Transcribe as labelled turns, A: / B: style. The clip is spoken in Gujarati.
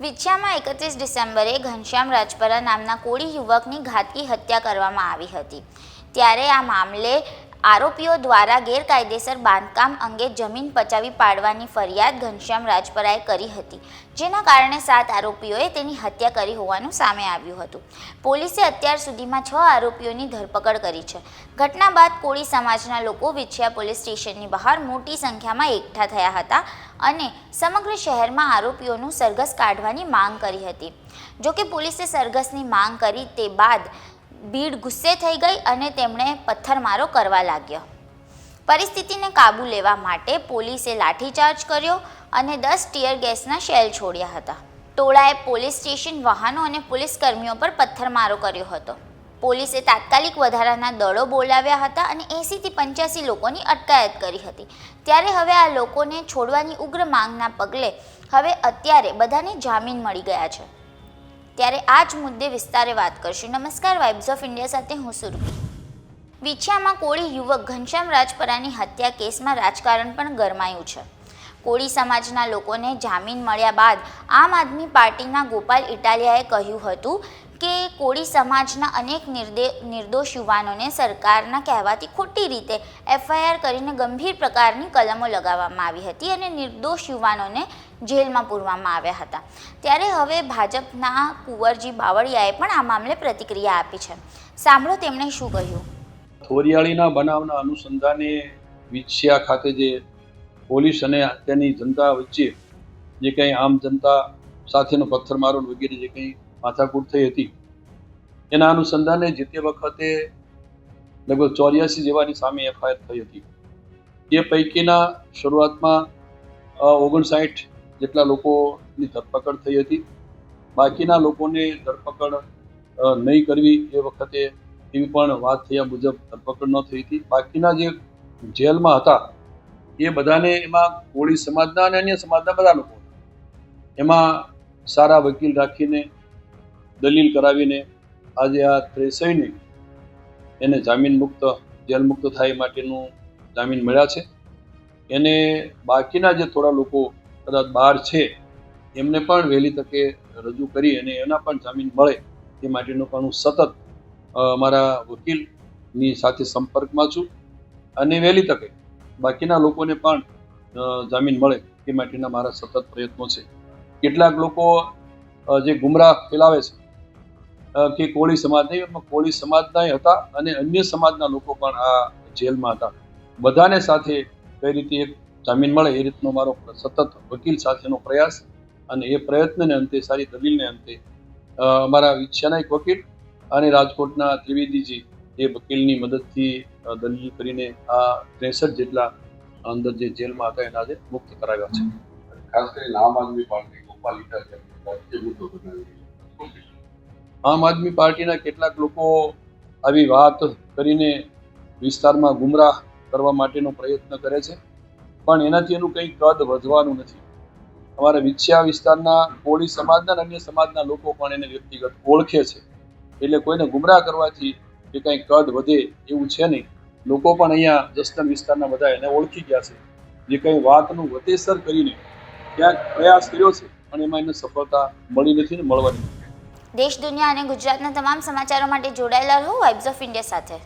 A: વિછિયામાં એકત્રીસ ડિસેમ્બરે ઘનશ્યામ રાજપરા નામના કોળી યુવકની ઘાતકી હત્યા કરવામાં આવી હતી. ત્યારે આ મામલે આરોપીઓ દ્વારા ગેરકાયદેસર બાંધકામ અંગે જમીન પચાવી પાડવાની ફરિયાદ ઘનશ્યામ રાજપરાએ કરી હતી, જેના કારણે સાત આરોપીઓએ તેની હત્યા કરી હોવાનું સામે આવ્યું હતું. પોલીસે અત્યાર સુધીમાં છ આરોપીઓની ધરપકડ કરી છે. ઘટના બાદ કોળી સમાજના લોકો વિછિયા પોલીસ સ્ટેશનની બહાર મોટી સંખ્યામાં એકઠા થયા હતા. અને સમગ્ર શહેરમાં આરોપીઓનું સરઘસ કાઢવાની માંગ કરી હતી. જોકે પોલીસે સરઘસની માંગ કરી તે બાદ ભીડ ગુસ્સે થઈ ગઈ અને તેમણે પથ્થરમારો કરવા લાગ્યો. પરિસ્થિતિને કાબૂ લેવા માટે પોલીસે લાઠીચાર્જ કર્યો અને દસ ટીયર ગેસના શેલ છોડ્યા હતા. ટોળાએ પોલીસ સ્ટેશન વાહનો અને પોલીસ કર્મીઓ પર પથ્થરમારો કર્યો હતો. પોલીસે તાત્કાલિક વધારાના દળો બોલાવ્યા હતા અને એંસીથી પંચ્યાસી લોકોની અટકાયત કરી હતી. ત્યારે હવે આ લોકોને છોડવાની ઉગ્ર માંગના પગલે હવે અત્યારે બધાને જામીન મળી ગયા છે. ત્યારે આ જ મુદ્દે વિસ્તારે વાત કરશું. નમસ્કાર વાઇબ્સ ઓફ ઇન્ડિયા સાથે હું સુરભી વિછિયામાં કોળી યુવક ઘનશ્યામ રાજપરાની હત્યા કેસમાં રાજકારણ પણ ગરમાયું છે. કોળી સમાજના લોકોને જામીન મળ્યા બાદ આમ આદમી પાર્ટીના ગોપાલ ઇટાલિયાએ કહ્યું હતું કે કોળી સમાજના અનેક નિર્દે, નિર્દોષ યુવાનોને સરકારના કહેવાથી ખોટી રીતે એફઆઈઆર કરીને ગંભીર પ્રકારની કલમો લગાવવામાં આવી હતી અને નિર્દોષ યુવાનોને જેલમાં પૂરવામાં આવ્યા હતા. ત્યારે હવે ભાજપના કુંવરજી બાવળિયાએ પણ આ મામલે પ્રતિક્રિયા આપી છે. સાંભળો તેમણે શું કહ્યું.
B: થોરિયાળીના બનાવના અનુસંધાને વિછિયા ખાતે જે પોલીસ અને તેની જનતા વચ્ચે જે કંઈ આમ જનતા સાથેનો પથ્થરમારો વગેરે જે કંઈ માથાકૂટ થઈ હતી. એના અનુસંધાને જે તે વખતે લગભગ ચોર્યાસી જેવાની સામે એફઆઈઆર થઈ હતી. એ પૈકીના શરૂઆતમાં ઓગણસાઠ જેટલા લોકોની ધરપકડ થઈ હતી. બાકીના લોકોને ધરપકડ નહીં કરવી એ વખતે એવી પણ વાત થયા મુજબ ધરપકડ ન થઈ હતી. બાકીના જે જેલમાં હતા, એ બધાને એમાં કોળી સમાજના અને અન્ય સમાજના બધા લોકો એમાં સારા વકીલ રાખીને દલીલ કરાવીને આજે આ ત્રેસઈને એને જામીન મુક્ત, જેલ મુક્ત થાય માટેનું જામીન મળ્યા છે. એને બાકીના જે થોડા લોકો કદાચ બહાર છે, એમને પણ વહેલી તકે રજૂ કરી અને એના પણ જામીન મળે એ માટેનું પણ હું સતત મારા વકીલની સાથે સંપર્કમાં છું અને વહેલી તકે બાકીના લોકોને પણ જામીન મળે એ માટેના મારા સતત પ્રયત્નો છે. કેટલાક લોકો જે ગુમરાહ ફેલાવે છે કે કોળી સમાજ નહીં કોળી સમાજના હતા અને અન્ય સમાજના લોકો પણ આ જેલમાં હતા. બધાને સાથે કઈ રીતે એક જામીન મળે એ રીતનો મારો સતત વકીલ સાથેનો પ્રયાસ અને એ પ્રયત્નને અંતે, સારી દલીલને અંતે અમારા ઈચ્છાના એક વકીલ અને રાજકોટના ત્રિવેદીજી એ વકીલની મદદથી દલીલ કરીને આ ત્રેસઠ જેટલા અંદર જે જેલમાં હતા એના આજે મુક્ત કરાવ્યા છે.
C: ખાસ કરીને આમ આદમી પાર્ટી ગોપાલ ઇટાલિયા મુદ્દો બનાવી.
B: આમ આદમી પાર્ટીના કેટલાક લોકો આવી વાત કરીને વિસ્તારમાં ગુમરાહ કરવા માટેનો પ્રયત્ન કરે છે. પણ એનાથી એનું કંઈ કદ વધવાનું નથી. અમારા વિછ્યા વિસ્તારના કોળી સમાજના અને અન્ય સમાજના લોકો પણ એને વ્યક્તિગત ઓળખે છે. એટલે કોઈને ગુમરાહ કરવાથી કે કંઈ કદ વધે એવું છે નહીં. લોકો પણ અહીંયા જસદણ વિસ્તારના બધા એને ઓળખી ગયા છે. જે કંઈ વાતનું વતેસર કરીને ક્યાંક પ્રયાસ કર્યો છે, પણ એમાં એને સફળતા મળી નથી ને મળવાની. નથી
A: દેશ દુનિયા અને ગુજરાતના તમામ સમાચારો માટે જોડાયેલા રહો વાઇબ્સ ઓફ ઇન્ડિયા સાથે.